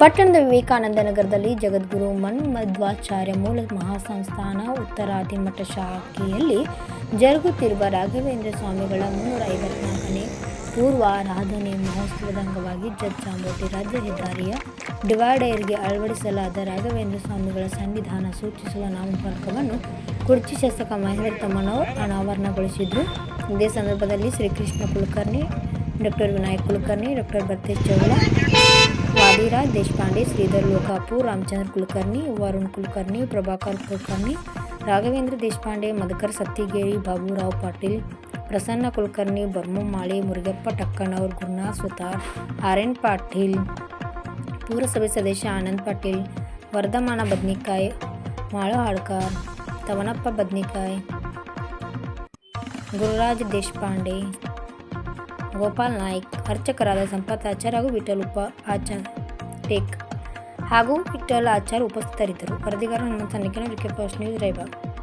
ಪಟ್ಟಣದ ವಿವೇಕಾನಂದ ನಗರದಲ್ಲಿ ಜಗದ್ಗುರು ಮನ್ಮಧ್ವಾಚಾರ್ಯ ಮೂಲ ಮಹಾಸಂಸ್ಥಾನ ಉತ್ತರಾದಿ ಮಠ ಶಾಖೆಯಲ್ಲಿ ಜರುಗುತ್ತಿರುವ ರಾಘವೇಂದ್ರ ಸ್ವಾಮಿಗಳ ಮುನ್ನೂರ ಐವತ್ನಾಲ್ಕನೇ ಪೂರ್ವ ಆರಾಧನೆ ಮಹೋತ್ಸವದ ಅಂಗವಾಗಿ ಜಜ್ಜಾಂಬೋಟಿ ರಾಜ್ಯ ಹೆದ್ದಾರಿಯ ಡಿವೈಡರ್ಗೆ ಅಳವಡಿಸಲಾದ ರಾಘವೇಂದ್ರ ಸ್ವಾಮಿಗಳ ಸನ್ನಿಧಾನ ಸೂಚಿಸುವ ನಾಮಫಲಕವನ್ನು ಕುರ್ಚಿ ಶಾಸಕ ಮಹೇಂದ್ರ ತಮ್ಮನವರು ಅನಾವರಣಗೊಳಿಸಿದರು. ಇದೇ ಸಂದರ್ಭದಲ್ಲಿ Shrikrishna Kulkarni, doctor Vinayak Kulkarni, doctor Bharthesh ಚೌಳ Vadiraj Deshpande Sridhar Lokapur Ramachandra Kulkarni Varun Kulkarni Prabhakar Kulkarni Raghavendra Deshpande Madhukar Sattigeri Baburao Patil Prasanna Kulkarni Barmamali Murugappa ಟಕ್ಕಣ್ಣವ್ರ Gurunath Sutar R N Patil ಪುರಸಭೆ ಸದಸ್ಯ ಆನಂದ್ ಪಾಟೀಲ್ ವರ್ಧಮಾನ ಬದ್ನಿಕಾಯ್ ಮಾಳು ಹಾಡ್ಕರ್ ತವನಪ್ಪ ಬದ್ನಿಕಾಯ್ ಗುರುರಾಜ್ ದೇಶಪಾಂಡೆ ಗೋಪಾಲ್ ನಾಯ್ಕ್ ಅರ್ಚಕರಾದ ಸಂಪತ್ ಆಚಾರ್ ಹಾಗೂ ವಿಠಲ್ ಉಪ ಆಚಾರ್ ಟೇಕ್. ಹಾಗೂ ವಿಠಲ್ ಆಚಾರ್ ಉಪಸ್ಥಿತರಿದ್ದರು. ವರದಿಗಾರ ನಮ್ಮ ತನಿಖೆ ಫಸ್ಟ್ ನ್ಯೂಸ್ ರಾಯಬಾಗ್.